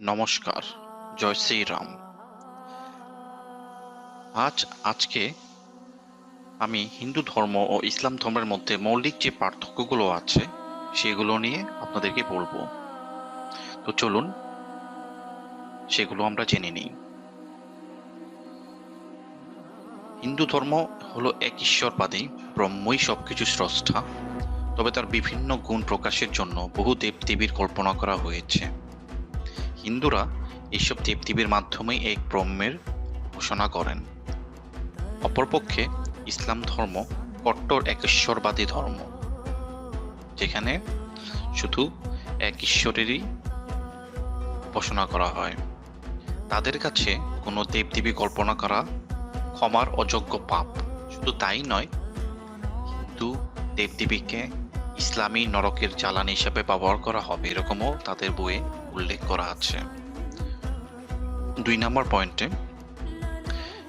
নমস্কার, জয় শ্রীরাম। আজ, আজকে আমি হিন্দু ধর্ম ও ইসলাম ধর্মের মধ্যে মৌলিক যে পার্থক্যগুলো আছে, সেগুলো নিয়ে আপনাদেরকে বলব। তো চলুন, সেগুলো আমরা জেনে নিই। হিন্দু ধর্ম হলো এক ঈশ্বরবাদী, ব্রহ্মই সবকিছু স্রষ্টা। তবে তার বিভিন্ন গুণ প্রকাশের জন্য বহু দেবদেবীর কল্পনা করা হয়েছে। হিন্দুরা এইসব দেবদেবীর মাধ্যমেই এক ব্রহ্মের ঘোষণা করেন। অপরপক্ষে ইসলাম ধর্ম কট্টর এক ঈশ্বরবাদী ধর্ম, যেখানে শুধু এক ঈশ্বরেরই উপাসনা করা হয়। তাদের কাছে কোনো দেবদেবী কল্পনা করা ক্ষমার অযোগ্য পাপ। শুধু তাই নয়, হিন্দু দেবদেবীকে ইসলামী নরকের জ্বালানি হিসাবে ব্যবহার করা হবে, এরকমও তাদের বইয়ে উল্লেখ করা আছে। দুই নম্বর পয়েন্টে,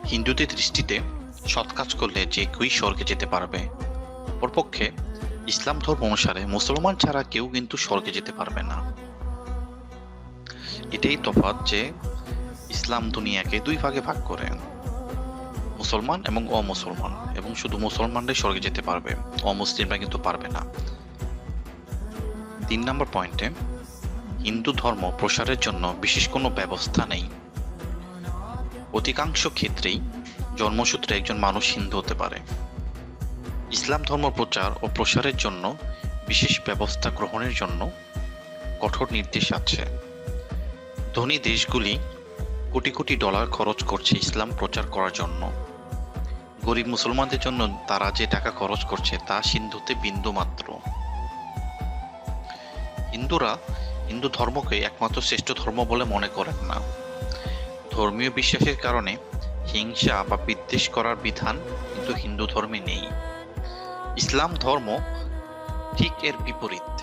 হিন্দুদের দৃষ্টিতে সৎ কাজ করলে যে কেউই স্বর্গে যেতে পারবে। অপরপক্ষে, ইসলাম ধর্ম অনুসারে মুসলমান ছাড়া কেউ কিন্তু স্বর্গে যেতে পারবে না। এটাই তফাৎ যে ইসলাম দুনিয়াকে দুই ভাগে ভাগ করে। মুসলমান এবং অমুসলমান, এবং শুধু মুসলমানরাই স্বর্গে যেতে পারবে, অমুসলিমরা কিন্তু পারবে না। তিন নম্বর পয়েন্টে, হিন্দু ধর্ম প্রসারের জন্য বিশেষ কোনো ব্যবস্থা নেই। অধিকাংশ ক্ষেত্রেই জন্মসূত্রে একজন মানুষ হিন্দু হতে পারে। ইসলাম ধর্ম প্রচার ও প্রসারের জন্য বিশেষ ব্যবস্থা গ্রহণের জন্য কঠোর নির্দেশ আছে। ধনী দেশগুলি কোটি কোটি ডলার খরচ করছে ইসলাম প্রচার করার জন্য। গরিব মুসলমানদের জন্য তারা যে টাকা খরচ করছে তা সিন্ধুতে বিন্দু মাত্র। হিন্দুরা হিন্দু ধর্মকে একমাত্র শ্রেষ্ঠ ধর্ম বলে মনে করেন না। ধর্মীয় বিশ্বাসের কারণে হিংসা বা বিদ্বেষ করার বিধান কিন্তু হিন্দু ধর্মে নেই। ইসলাম ধর্ম ঠিক এর বিপরীত।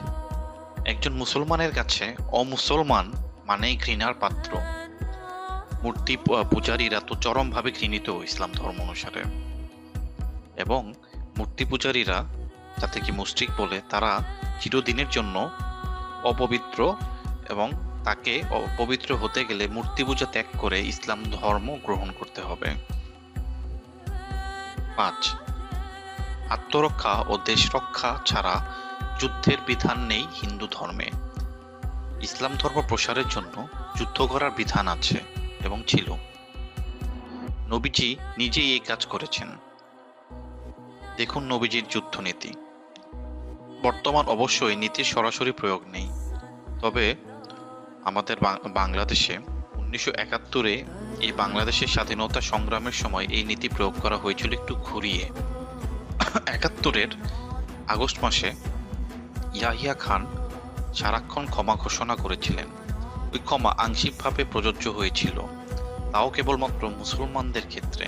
একজন মুসলমানের কাছে অমুসলমান মানেই ঘৃণার পাত্র। মূর্তি পূজারীরা তো চরমভাবে ঘৃণিত ইসলাম ধর্ম অনুসারে। এবং মূর্তি পূজারীরা, যাতে কি মুস্টিক বলে, তারা চিরদিনের জন্য অপবিত্র এবং তাকে পবিত্র হতে গেলে মূর্তি পূজা ত্যাগ করে ইসলাম ধর্ম গ্রহণ করতে হবে। পাঁচ, আত্মরক্ষা ও দেশ রক্ষা ছাড়া যুদ্ধের বিধান নেই হিন্দু ধর্মে। ইসলাম ধর্ম প্রসারের জন্য যুদ্ধ করার বিধান আছে এবং ছিল। নবীজি নিজেই এই কাজ করেছেন। দেখুন নবীজির যুদ্ধনীতি। বর্তমান অবশ্যই নীতির সরাসরি প্রয়োগ নেই। তবে আমাদের বাংলাদেশে উনিশশো একাত্তরে এই বাংলাদেশের স্বাধীনতা সংগ্রামের সময় এই নীতি প্রয়োগ করা হয়েছিল একটু ঘুরিয়ে। একাত্তরের আগস্ট মাসে ইয়াহিয়া খান সারাক্ষণ ক্ষমা ঘোষণা করেছিলেন। ওই ক্ষমা আংশিকভাবে প্রযোজ্য হয়েছিল। তাও কেবলমাত্র মুসলমানদের ক্ষেত্রে।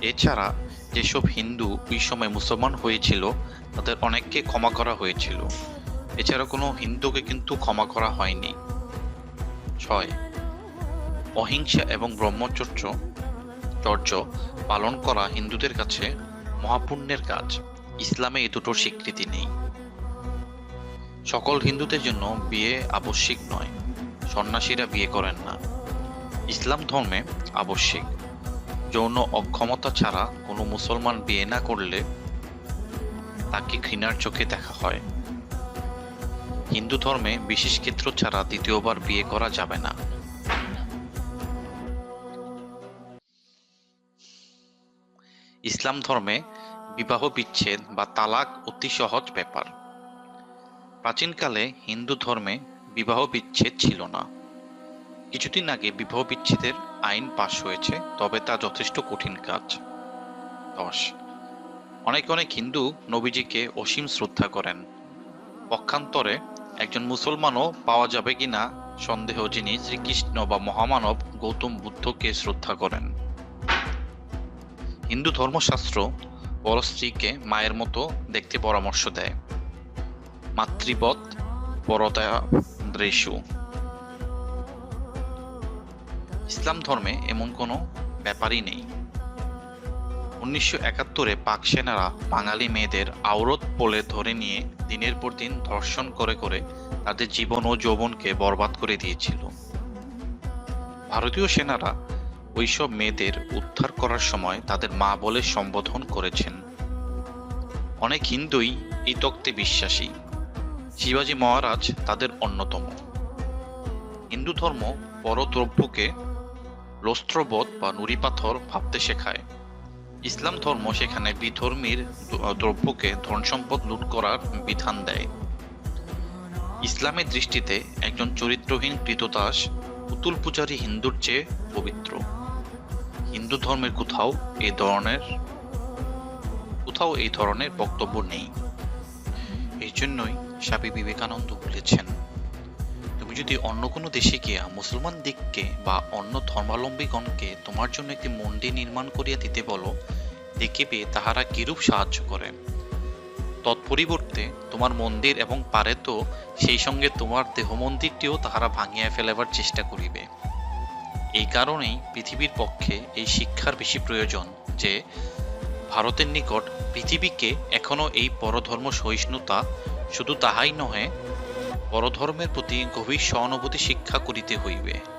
এছাড়া যেসব হিন্দু ওই সময় মুসলমান হয়েছিল, তাদের অনেককে ক্ষমা করা হয়েছিল। এছাড়া কোনো হিন্দুকে কিন্তু ক্ষমা করা হয়নি। ছয়, অহিংসা এবং ব্রহ্মচর্য, চর্য পালন করা হিন্দুদের কাছে মহাপুণ্যের কাজ। ইসলামে এ দুটোর স্বীকৃতি নেই। সকল হিন্দুদের জন্য বিয়ে আবশ্যিক নয়। সন্ন্যাসীরা বিয়ে করেন না। ইসলাম ধর্মে আবশ্যিক। যৌন অক্ষমতা ছাড়া কোনো মুসলমান বিয়ে না করলে তাকে ঘৃণার চোখে দেখা হয়। হিন্দু ধর্মে বিশেষ ক্ষেত্র ছাড়া দ্বিতীয়বার বিয়ে করা যাবে না। ইসলাম ধর্মে বিবাহ বিচ্ছেদ বা তালাক অতি সহজ ব্যাপার। প্রাচীনকালে হিন্দু ধর্মে বিবাহ বিচ্ছেদ ছিল না। কিছুদিন আগে বিবাহ বিচ্ছেদের আইন পাশ হয়েছে, তবে তা যথেষ্ট কঠিন কাজ। দশ। অনেক অনেক হিন্দু নবীজিকে অসীম শ্রদ্ধা করেন। পক্ষান্তরে একজন মুসলমানও পাওয়া যাবে কিনা সন্দেহ যিনি শ্রীকৃষ্ণ বা মহামানব গৌতম বুদ্ধকে শ্রদ্ধা করেন। হিন্দু ধর্মশাস্ত্র বড় স্ত্রীকে মায়ের মতো দেখতে পরামর্শ দেয়। মাতৃবধ পরদা দৃশ্যু ইসলাম ধর্মে এমন কোনো ব্যাপারই নেই। উনিশশো একাত্তরে পাক সেনারা বাঙালি মেয়েদের আওরত পোলে ধরে নিয়ে দিনের পর দিন ধর্ষণ করে করে তাদের জীবন ও যৌবনকে বরবাদ করে দিয়েছিল। ভারতীয় সেনারা ওইসব মেয়েদের উদ্ধার করার সময় তাদের মা বলে সম্বোধন করেছেন। অনেক হিন্দুই এই তত্ত্বে বিশ্বাসী। শিবাজী মহারাজ তাদের অন্যতম। হিন্দু ধর্ম পরদ্রব্যকে লস্ত্রবোধ বা নুড়ি পাথর ভাবতে শেখায়। ইসলাম ধর্ম সেখানে বিধর্মীর দ্রব্যকে ধন সম্পদ লুট করার বিধান দেয়। ইসলামের দৃষ্টিতে একজন চরিত্রহীন কৃতদাস পুতুল পূজারী হিন্দুর চেয়ে পবিত্র। হিন্দু ধর্মের কোথাও এই ধরনের, কোথাও এই ধরনের বক্তব্য নেই। এই জন্যই স্বামী বিবেকানন্দ বলেছেন যদি অন্য কোনো দেশে গিয়া মুসলমান দিককে বা অন্য ধর্মাবলম্বীগণকে তোমার জন্য একটি মন্দির নির্মাণ করিয়া দিতে বলো, দেখিবে তাহারা কিরূপ সাহায্য করে। তৎপরিবর্তে তোমার মন্দির এবং পারে তো সেই সঙ্গে তোমার দেহ মন্দিরটিও তাহারা ভাঙিয়া ফেলেবার চেষ্টা করিবে। এই কারণেই পৃথিবীর পক্ষে এই শিক্ষার বেশি প্রয়োজন যে, ভারতের নিকট পৃথিবীকে এখনও এই পরধর্ম সহিষ্ণুতা শুধু তাহাই নহে পরধর্মের প্রতি গভীর সহানুভূতি শিক্ষা করিতে হইবে।